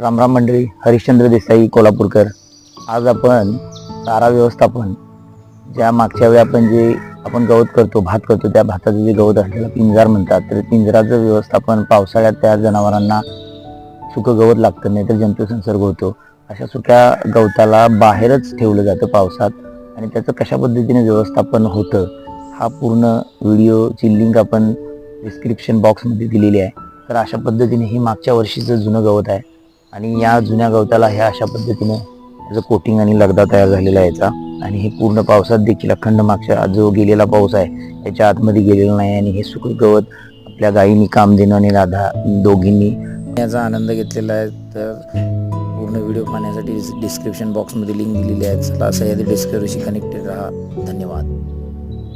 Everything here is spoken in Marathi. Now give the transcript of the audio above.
रामराम मंडळी हरिश्चंद्र देसाई कोल्हापूरकर. आज आपण चारा व्यवस्थापन ज्या मागच्या वेळी आपण जे आपण गवत करतो भात करतो त्या भाताचं जे गवत असलेलं पिंजार म्हणतात तर पिंजराचं व्यवस्थापन पावसाळ्यात त्या जनावरांना सुकं गवत लागतं नाही तर जंतुसंसर्ग होतो. अशा सुक्या गवताला बाहेरच ठेवलं जातं पावसात आणि त्याचं कशा पद्धतीने व्यवस्थापन होतं हा पूर्ण व्हिडिओची लिंक आपण डिस्क्रिप्शन बॉक्समध्ये दिलेली आहे. तर अशा पद्धतीने ही मागच्या वर्षीचं जुनं गवत आहे. आणि या जुन्या गवताला ह्या अशा पद्धतीने त्याचं कोटिंग आणि लगदा तयार झालेला आहे याचा. आणि हे पूर्ण पावसात देखील अखंड मागच्या जो गेलेला पाऊस आहे त्याच्या आतमध्ये गेलेला नाही आणि हे सुकं गवत आपल्या गायीनी कामधेनू आणि राधा दोघींनी याचा आनंद घेतलेला आहे. तर पूर्ण व्हिडिओ पाहण्यासाठी डिस्क्रिप्शन बॉक्समध्ये लिंक दिलेली आहे. चला सह्याद्री डिस्कवरीशी कनेक्टेड राहा. धन्यवाद.